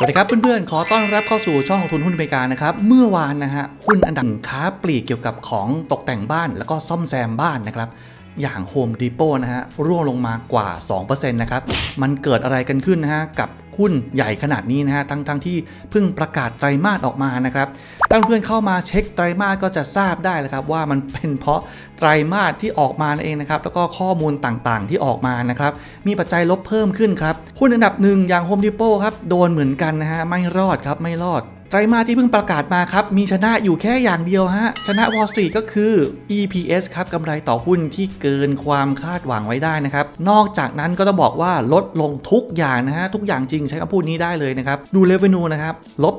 สวัสดีครับเพื่อนๆ ขอต้อนรับเข้าสู่ช่องลงทุนหุ้นอเมริกานะครับ เมื่อวานนะฮะหุ้นอันดับค้าปลีกเกี่ยวกับของตกแต่งบ้านแล้วก็ซ่อมแซมบ้านนะครับ อย่าง Home Depot นะฮะร่วงลงมากว่า 2%นะครับ มันเกิดอะไรกันขึ้นนะฮะกับ หุ้นใหญ่ขนาดนี้นะฮะทั้งทั้งที่เพิ่งประกาศไตรมาสออกมานะครับถ้าเพื่อนเข้ามาเช็คไตรมาสก็จะทราบได้เลยครับว่ามันเป็นเพราะไตรมาสที่ออกมานั่นเองนะครับแล้วก็ข้อมูลต่างๆ ที่ออกมานะครับมีปัจจัยลบเพิ่มขึ้นครับหุ้นอันดับหนึ่งอย่าง Home Depot ครับโดนเหมือนกันนะฮะไม่รอดครับไม่รอดไตรมาสที่เพิ่งประกาศมาครับ มีชนะอยู่แค่อย่างเดียวฮะ ชนะ Wall Street ก็คือ EPS ครับกำไรต่อหุ้นที่เกินความคาดหวังไว้ได้นะครับ นอกจากนั้นก็ต้องบอกว่าลดลงทุกอย่างนะฮะ ทุกอย่างจริงใช้คำพูดนี้ได้เลยนะครับ ดู revenue นะครับลบ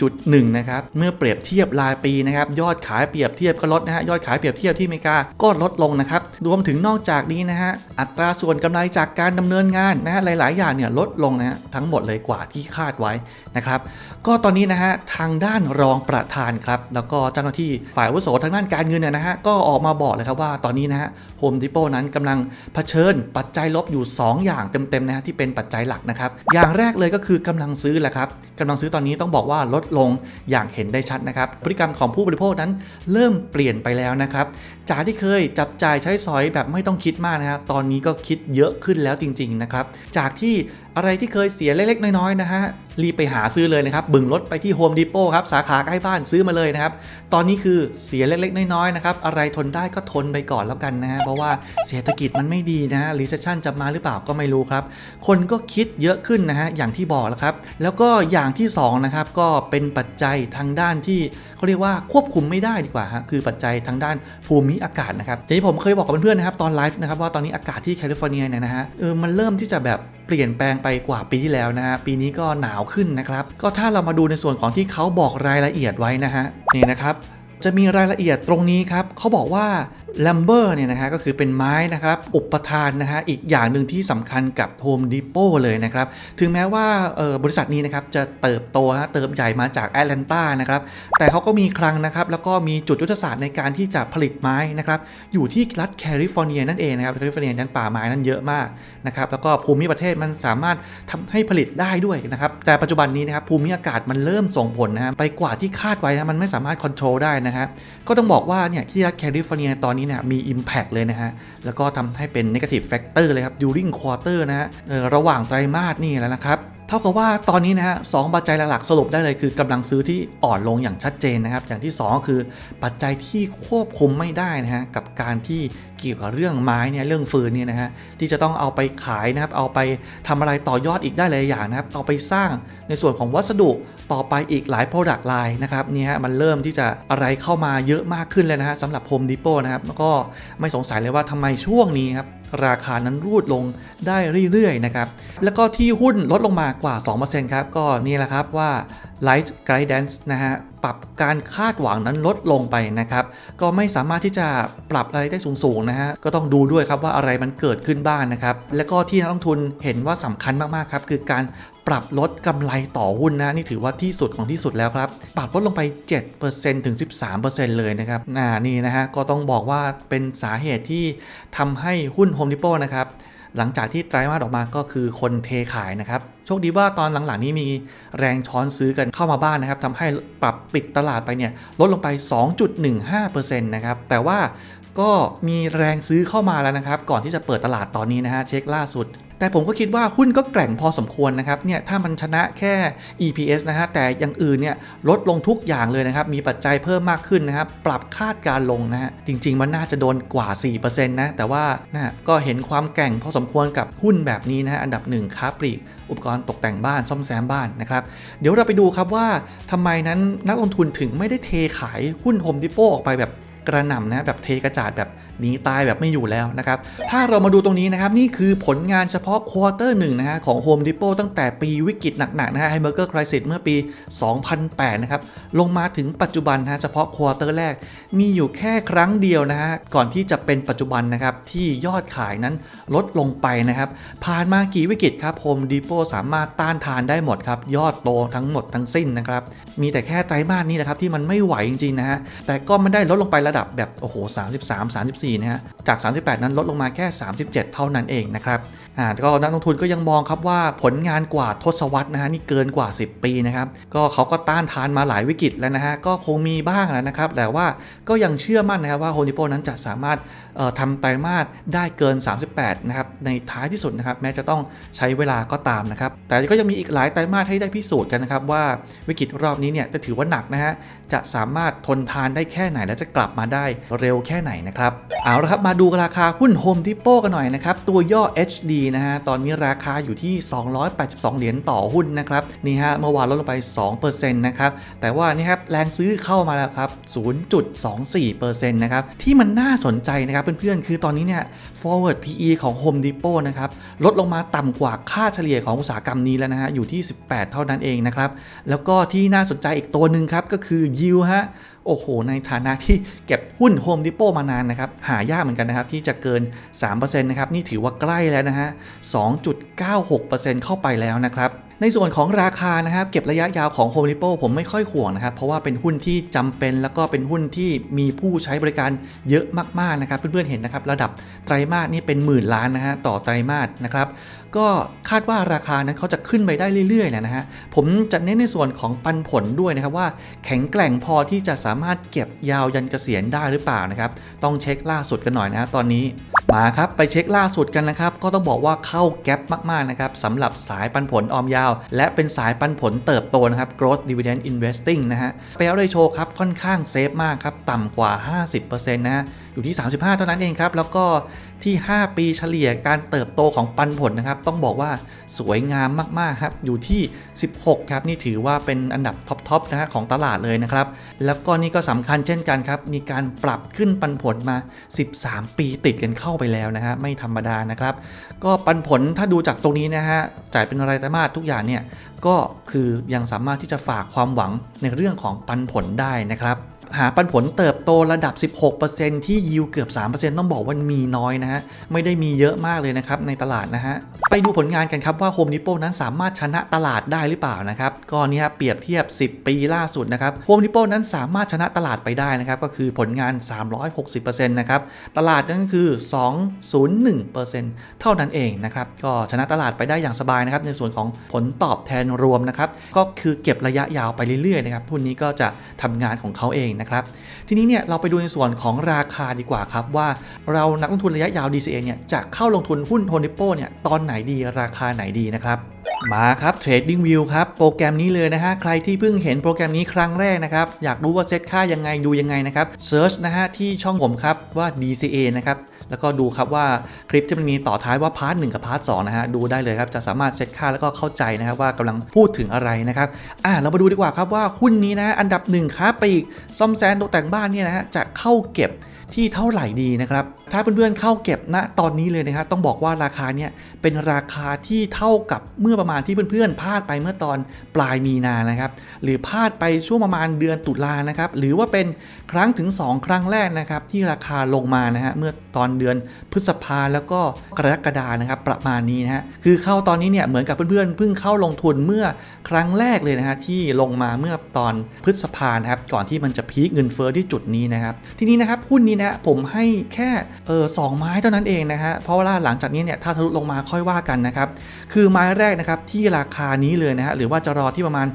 4.1 นะครับ เมื่อเปรียบเทียบรายปีนะครับ ยอดขายเปรียบเทียบก็ลดนะฮะ ยอดขายเปรียบเทียบที่อเมริกาก็ลดลงนะครับ รวมถึงนอกจากนี้นะฮะ อัตราส่วนกำไรจากการดำเนินงานนะฮะ หลาย ๆ อย่างเนี่ยลดลงนะฮะ ทั้งหมดเลยกว่าที่คาดไว้นะครับ ก็ตอนนี้นะฮะ ทางด้านรองประธานครับ แล้วก็เจ้าหน้าที่ฝ่ายวุโสทางด้านการเงินเนี่ยนะฮะ ก็ออกมาบอกเลยครับว่าตอนนี้นะฮะโฮมดิโปนั้นกำลังเผชิญปัจจัยลบอยู่ 2 อย่างเต็ม ๆ นะฮะที่เป็นปัจจัยหลักนะครับ อย่างแรกเลยก็คือกำลังซื้อแหละครับกำลังซื้อตอนนี้ต้องบอกว่าลดลงอย่างเห็นได้ชัดนะครับพฤติกรรมของผู้บริโภคนั้นเริ่มเปลี่ยนไปแล้วนะครับจากที่เคยจับจ่ายใช้สอยแบบไม่ต้องคิดมากนะฮะตอนนี้ก็คิดเยอะขึ้นแล้วจริงๆนะครับจากที่อะไรที่เคยเสียเล็กๆ น้อยๆนะฮะรีบไปหาซื้อเลยนะครับบึงรถไปที่ Home Depot ครับสาขาใกล้บ้านซื้อมาเลยนะครับตอนนี้คือเสียเล็กๆ น้อยๆนะครับอะไรทนได้ก็ทนไปก่อนแล้วกันนะฮะเพราะว่าเศรษฐกิจมันไม่ดีนะฮะ recession จะมาหรือเปล่าก็ไม่รู้ครับคนก็คิดเยอะขึ้นนะฮะอย่างที่บอกแล้วครับ แล้วก็อย่างที่สองนะครับก็เป็นปัจจัยทางด้านที่เขาเรียกว่าควบคุมไม่ได้ดีกว่าฮะคือปัจจัยทางด้านภูมิอากาศนะครับอย่างที่ผมเคยบอกกับเพื่อนๆนะครับตอนไลฟ์นะครับว่าตอนนี้อากาศที่แคลิฟอร์เนียเนี่ยนะฮะเออมันเริ่มที่จะแบบเปลี่ยนแปลงไปกว่าปีที่แล้วนะฮะปีนี้ก็หนาวขึ้นนะครับก็ถ้าเรามาดูในส่วนของที่เขาบอกรายละเอียดไว้นะฮะนี่นะครับจะมีรายละเอียดตรงนี้ครับเขาบอกว่าลัมเบอร์เนี่ยนะฮะก็คือเป็นไม้นะครับอุปทานนะฮะอีกอย่างหนึ่งที่สำคัญกับ Home Depot เลยนะครับ ถึงแม้ว่าออบริษัทนี้นะครับจะเติบโตฮะเติบใหญ่มาจากแอตแลนตานะครับแต่เขาก็มีคลังนะครับแล้วก็มีจุดยุทธศาสตร์ในการที่จะผลิตไม้นะครับอยู่ที่รัฐแคลิฟอร์เนียนั่นเองนะครับแคลิฟอร์เนียนั้นป่าไม้นั้นเยอะมากนะครับแล้วก็ภูมิประเทศมันสามารถทำให้ผลิตได้ด้วยนะครับแต่ปัจจุบันนี้นะครับภูมิอากาศมันเริ่มส่งผลนะฮะไปกว่าที่คาดไว้นะมันไม่สามารถควบคุมได้นะครับก็ต้องบอกว่าเนี่ยที่รัฐแคลิฟอร์เนียตอนนี้เนี่ยมี Impact เลยนะฮะ แล้วก็ทำให้เป็น Negative Factor เลยครับ during quarter นะฮะเออระหว่างไตรมาสนี่แล้วนะครับ เท่ากับว่าตอนนี้นะฮะสองปัจจัยหลักๆสรุปได้เลยคือกำลังซื้อที่อ่อนลงอย่างชัดเจนนะครับ อย่างที่ 2 คือปัจจัยที่ควบคุมไม่ได้นะฮะกับการที่เกี่ยวกับเรื่องไม้เนี่ยเรื่องฟืนเนี่ยนะฮะที่จะต้องเอาไปขายนะครับเอาไปทำอะไรต่อยอดอีกได้หลายอย่างนะครับเอาไปสร้างในส่วนของวัสดุต่อไปอีกหลาย Product Line นะครับนี่ฮะมันเริ่มที่จะอะไรเข้ามาเยอะมากขึ้นเลยนะฮะสำหรับ Home Depot นะครับแล้วก็ไม่สงสัยเลยว่าทำไมช่วงนี้ครับราคานั้นรูดลงได้เรื่อยๆนะครับแล้วก็ที่หุ้นลดลงมากว่า 2%ครับ ก็นี่แหละครับว่า Light Guidance นะฮะ ปรับการคาดหวังนั้นลดลงไปนะครับ ก็ไม่สามารถที่จะปรับอะไรได้สูงๆนะฮะ ก็ต้องดูด้วยครับว่าอะไรมันเกิดขึ้นบ้างนะครับ แล้วก็ที่นักลงทุนเห็นว่าสำคัญมากๆครับ คือการปรับลดกำไรต่อหุ้นนะ นี่ถือว่าที่สุดของที่สุดแล้วครับ ปรับลดลงไป 7%ถึง 13%เลยนะครับน่านี่นะฮะ ก็ต้องบอกว่าเป็นสาเหตุที่ทำให้หุ้น Home Depot นะครับ หลังจากที่ไตรมาสออกมาก็คือคนเทขายนะครับ โชคดีว่าตอนหลังๆนี้มีแรงช้อนซื้อกันเข้ามาบ้านนะครับทำให้ปรับปิดตลาดไปเนี่ยลดลงไป 2.15%นะครับ แต่ว่าก็มีแรงซื้อเข้ามาแล้วนะครับ ก่อนที่จะเปิดตลาดตอนนี้นะฮะเช็คล่าสุดแต่ผมก็คิดว่าหุ้นก็แกร่งพอสมควรนะครับเนี่ยถ้ามันชนะแค่ EPS นะฮะแต่อย่างอื่นเนี่ยลดลงทุกอย่างเลยนะครับ มีปัจจัยเพิ่มมากขึ้นนะครับ ปรับคาดการลงนะฮะจริง ๆ มันน่าจะโดนกว่า 4%นะแต่ว่านะก็เห็นความแกร่งพอสมควรกับหุ้นแบบนี้นะฮะอันดับหนึ่งค้าปลีกอุปกรณ์ตกแต่งบ้านซ่อมแซมบ้านนะครับ เดี๋ยวเราไปดูครับว่าทำไมนั้นนักลงทุนถึงไม่ได้เทขายหุ้นโฮมดิโปออกไปแบบ กระหน่ำนะแบบเทกระจาดแบบหนีตายแบบไม่อยู่แล้วนะครับ ถ้าเรามาดูตรงนี้นะครับ นี่คือผลงานเฉพาะควอเตอร์หนึ่งนะฮะของ Home Depot ตั้งแต่ปีวิกฤตหนักๆนะฮะไฮเบอร์เกอร์คริสิสเมื่อปี 2008 นะครับ ลงมาถึงปัจจุบันนะฮะเฉพาะควอเตอร์แรก มีอยู่แค่ครั้งเดียวนะฮะก่อนที่จะเป็นปัจจุบันนะครับที่ยอดขายนั้นลดลงไปนะครับผ่านมากี่วิกฤตครับ Home Depot สามารถต้านทานได้หมดครับยอดโตทั้งหมดทั้งสิ้นนะครับมีแต่แค่ไตรมาสนี้แหละครับที่มันไม่ไหวจริงๆนะฮะแต่ก็ไม่ได้ลดลงไประดับดับแบบโอ้โห33 34นะฮะจาก 38 นั้นลดลงมาแค่ 37 เท่านั้นเองนะครับอ่าก็นักลงทุนก็ยังมองครับว่าผลงานกว่าทศวรรษนะฮะนี่เกินกว่า 10 ปีนะครับก็เขาก็ต้านทานมาหลายวิกฤตแล้วนะฮะก็คงมีบ้างแล้วนะครับแต่ว่าก็ยังเชื่อมั่นนะครับว่าโฮ m ิโปนั้นจะสามารถทำไตรมาสได้เกิน 38 นะครับในท้ายที่สุดนะครับแม้จะต้องใช้เวลาก็ตามนะครับแต่ก็ยังมีอีกหลายไตรมาสให้ได้พิสูจน์กันนะครับว่าวิกฤตรอบนี้เนี่ยจะถือว่าหนักนะฮะจะสามารถทนทานได้แค่ไหนและจะกลับมาได้เร็วแค่ไหนนะครับ เอาละครับมาดูราคาหุ้น Home Depot กันหน่อยนะครับ ตัวย่อ HD นะฮะ ตอนนี้ราคาอยู่ที่ 282 เหรียญต่อหุ้นนะครับ นี่ฮะ เมื่อวานลดลงไป 2%นะครับ แต่ว่านี่ครับแรงซื้อเข้ามาแล้วครับ 0.24%นะครับ ที่มันน่าสนใจนะครับเพื่อนๆ คือตอนนี้เนี่ย forward PE ของ Home Depot นะครับลดลงมาต่ำกว่าค่าเฉลี่ยของอุตสาหกรรมนี้แล้วนะฮะอยู่ที่ 18 เท่านั้นเองนะครับแล้วก็ที่น่าสนใจอีกตัวหนึ่งครับก็คือ Yield ฮะ โอ้โห ในฐานะที่เก็บหุ้น Home Depot มานานนะครับ หายากเหมือนกันนะครับ ที่จะเกิน 3%นะครับ นี่ถือว่าใกล้แล้วนะฮะ 2.96%เข้าไปแล้วนะครับในส่วนของราคานะครับ เก็บระยะยาวของ Home Depot ผมไม่ค่อยห่วงนะครับ เพราะว่าเป็นหุ้นที่จำเป็นแล้วก็เป็นหุ้นที่มีผู้ใช้บริการเยอะมากๆนะครับ เพื่อนๆเห็นนะครับ ระดับไตรมาสนี่เป็นหมื่นล้านนะฮะต่อไตรมาสนะครับก็คาดว่าราคานั้นเขาจะขึ้นไปได้เรื่อยๆนะฮะผมจะเน้นในส่วนของปันผลด้วยนะครับว่าแข็งแกร่งพอที่จะสามารถเก็บยาวยันเกษียณได้หรือเปล่านะครับต้องเช็คล่าสุดกันหน่อยนะฮะตอนนี้มาครับไปเช็คล่าสุดกันนะครับก็ต้องบอกว่าเข้าแก๊ปมากๆนะครับสำหรับสายปันผลออมยาว และเป็นสายปันผลเติบโตนะครับ growth dividend investing นะฮะไปเอาเลยโชว์ครับค่อนข้างเซฟมากครับต่ำกว่า 50%นะฮะ อยู่ที่ 35 เท่านั้นเองครับ แล้วก็ที่ 5 ปีเฉลี่ยการเติบโตของปันผลนะครับ ต้องบอกว่าสวยงามมาก ๆ ครับ อยู่ที่ 16 ครับ นี่ถือว่าเป็นอันดับท็อป ๆ นะฮะของตลาดเลยนะครับ แล้วก็นี่ก็สำคัญเช่นกันครับ มีการปรับขึ้นปันผลมา 13 ปีติดกันเข้าไปแล้วนะฮะ ไม่ธรรมดานะครับ ก็ปันผลถ้าดูจากตรงนี้นะฮะ จ่ายเป็นรายไตรมาสทุกอย่างเนี่ย ก็คือยังสามารถที่จะฝากความหวังในเรื่องของปันผลได้นะครับ หาปันผลเติบโตระดับ 16%ที่ยิวเกือบ 3%ต้องบอกว่ามีน้อยนะฮะ ไม่ได้มีเยอะมากเลยนะครับในตลาดนะฮะ ไปดูผลงานกันครับว่า Home Depot นั้นสามารถชนะตลาดได้หรือเปล่านะครับก็นี่ฮะเปรียบเทียบ 10 ปีล่าสุดนะครับ Home Depot นั้นสามารถชนะตลาดไปได้นะครับ ก็คือผลงาน 360%นะครับ ตลาดนั้นคือ 201%เท่านั้นเองนะครับ ก็ชนะตลาดไปได้อย่างสบายนะครับในส่วนของผลตอบแทนรวมนะครับก็คือเก็บระยะยาวไปเรื่อยๆนะครับทุนนี้ก็จะทำงานของเขาเองนะครับ ทีนี้เนี่ยเราไปดูในส่วนของราคาดีกว่าครับ ว่าเรานักลงทุนระยะยาว DCA เนี่ยจะเข้าลงทุนหุ้นโทนิโปเนี่ยตอนไหนดีราคาไหนดีนะครับ มาครับ Trading View ครับ โปรแกรมนี้เลยนะฮะ ใครที่เพิ่งเห็นโปรแกรมนี้ครั้งแรกนะครับ อยากรู้ว่าเซตค่ายังไงดูยังไงนะครับ Search นะฮะที่ช่องผมครับว่า DCA นะครับ แล้วก็ดูครับว่าคลิปที่มันมีต่อท้ายว่าพาร์ทหกับพาร์ทสนะฮะ ดูได้เลยครับ จะสามารถเซตค่าแล้วก็เข้าใจนะครับว่ากำลังพูดถึงอะไรนะครับอ่าเรามาดูดีกว่าครับว่าหุ้นนี้นะอันดับหนึ่งค้าปลีกซ่อมแซมตกแต่งบ้านเนี่ยนะฮะจะเข้าเก็บที่เท่าไหร่ดีนะครับ ถ้าเพื่อนๆเข้าเก็บณตอนนี้เลยนะครับต้องบอกว่าราคาเนี่ยเป็นราคาที่เท่ากับเมื่อประมาณที่เพื่อนๆพลาดไปเมื่อตอนปลายมีนานะครับ หรือพลาดไปช่วงประมาณเดือนตุลานะครับ หรือว่าเป็น ครั้งถึง 2 ครั้งแรกนะครับที่ราคาลงมานะฮะเมื่อตอนเดือนพฤษภาแล้วก็กรกฎานะครับประมาณนี้นะฮะคือเข้าตอนนี้เนี่ยเหมือนกับเพื่อนๆเพิ่งเข้าลงทุนเมื่อครั้งแรกเลยนะฮะที่ลงมาเมื่อตอนพฤษภานะครับก่อนที่มันจะพีคเงินเฟ้อที่จุดนี้นะครับทีนี้นะครับหุ้นนี้นะผมให้แค่เออสองไม้เท่านั้นเองนะฮะเพราะว่าหลังจากนี้เนี่ยถ้าทะลุลงมาค่อยว่ากันนะครับคือไม้แรกนะครับที่ราคานี้เลยนะฮะหรือว่าจะรอที่ประมาณ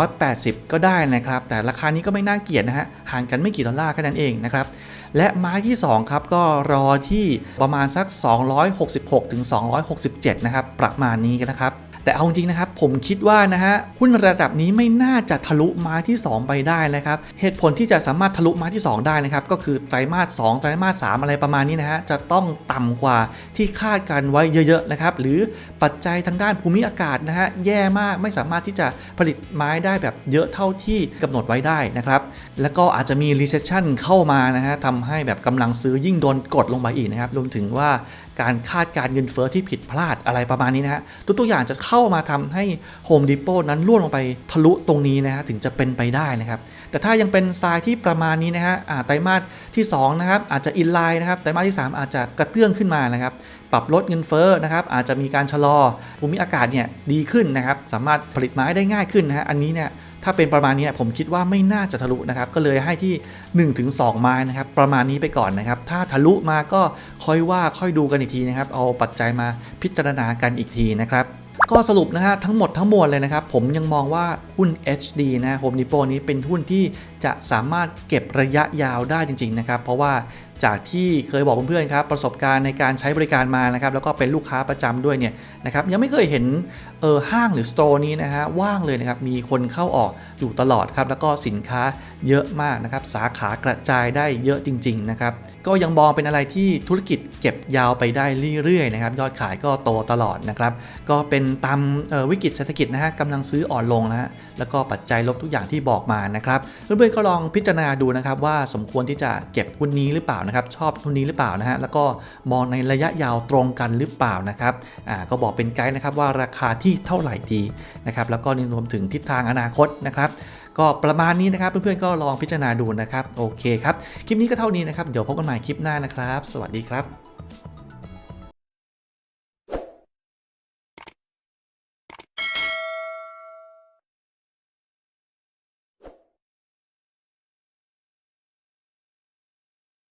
280 ก็ได้นะครับแต่ราคานี้ก็ไม่น่าเกลียดนะฮะห่างกันไม่กี่ดอลลาร์แค่นั้นเองนะครับ และไม้ที่ 2 ครับ ก็รอที่ประมาณสัก 266ถึง267 นะครับ ประมาณนี้กันนะครับ แต่เอาจริงนะครับ ผมคิดว่านะฮะหุ้นระดับนี้ไม่น่าจะทะลุไม้ที่ 2 ไปได้นะครับ เหตุผลที่จะสามารถทะลุไม้ที่ 2 ได้นะครับ ก็คือไตรมาส2ไตรมาส3อะไรประมาณนี้นะฮะจะต้องต่ำกว่าที่คาดการไว้เยอะๆนะครับหรือปัจจัยทางด้านภูมิอากาศนะฮะแย่มากไม่สามารถที่จะผลิตไม้ได้แบบเยอะเท่าที่กำหนดไว้ได้นะครับแล้วก็อาจจะมี recession เข้ามานะฮะทำให้แบบกำลังซื้อยิ่งโดนกดลงไปอีกนะครับรวมถึงว่าการคาดการเงินเฟ้อที่ผิดพลาดอะไรประมาณนี้นะฮะทุกตัวอย่างจะเข้ามาทำให้ Home Depot นั้นล่วงลงไปทะลุตรงนี้นะฮะถึงจะเป็นไปได้นะครับ แต่ถ้ายังเป็นทรายที่ประมาณนี้นะฮะไตรมาสที่2นะครับอาจจะอินไลน์นะครับไตรมาสที่ 3 อาจจะกระเตื้องขึ้นมานะครับปรับลดเงินเฟ้อนะครับอาจจะมีการชะลอภูมิอากาศเนี่ยดีขึ้นนะครับสามารถผลิตไม้ได้ง่ายขึ้นนะฮะอันนี้เนี่ยถ้าเป็นประมาณนี้ผมคิดว่าไม่น่าจะทะลุนะครับก็เลยให้ที่ 1-2 ไม้นะครับประมาณนี้ไปก่อนนะครับ ถ้าทะลุมาก็ค่อยว่าค่อยดูกันอีกทีนะครับ เอาปัจจัยมาพิจารณากันอีกทีนะครับ ก็สรุปนะฮะทั้งหมดทั้งมวลเลยนะครับ ผมยังมองว่าหุ้น HD นะโฮมดิโปนี้เป็นหุ้นที่จะสามารถเก็บระยะยาวได้จริงๆนะครับ เพราะว่า จากที่เคยบอกเพื่อนๆครับประสบการณ์ในการใช้บริการมานะครับแล้วก็เป็นลูกค้าประจำด้วยเนี่ยนะครับยังไม่เคยเห็นเออห้างหรือสโตร์นี้นะฮะว่างเลยนะครับมีคนเข้าออกอยู่ตลอดครับแล้วก็สินค้าเยอะมากนะครับสาขากระจายได้เยอะจริงๆนะครับก็ยังมองเป็นอะไรที่ธุรกิจเก็บยาวไปได้เรื่อยๆนะครับยอดขายก็โตตลอดนะครับก็เป็นตามออวิกฤตเศรษฐกิจนะฮะกำลังซื้ออ่อนลงนะฮะแล้วก็ปัจจัยลบทุกอย่างที่บอกมานะครับเพื่อนๆก็ลองพิจารณาดูนะครับว่าสมควรที่จะเก็บหุ้นนี้หรือเปล่านะครับชอบหุ้นนี้หรือเปล่านะฮะแล้วก็มองในระยะยาวตรงกันหรือเปล่านะครับอ่าก็บอกเป็นไกด์นะครับว่าราคาที่เท่าไหร่ดีนะครับแล้วก็นรวมถึงทิศทางอนาคตนะครับก็ประมาณนี้นะครับ เพื่อนๆก็ลองพิจารณาดูนะครับ โอเคครับ คลิปนี้ก็เท่านี้นะครับ เดี๋ยวพบกันใหม่คลิปหน้านะครับ สวัสดีครับ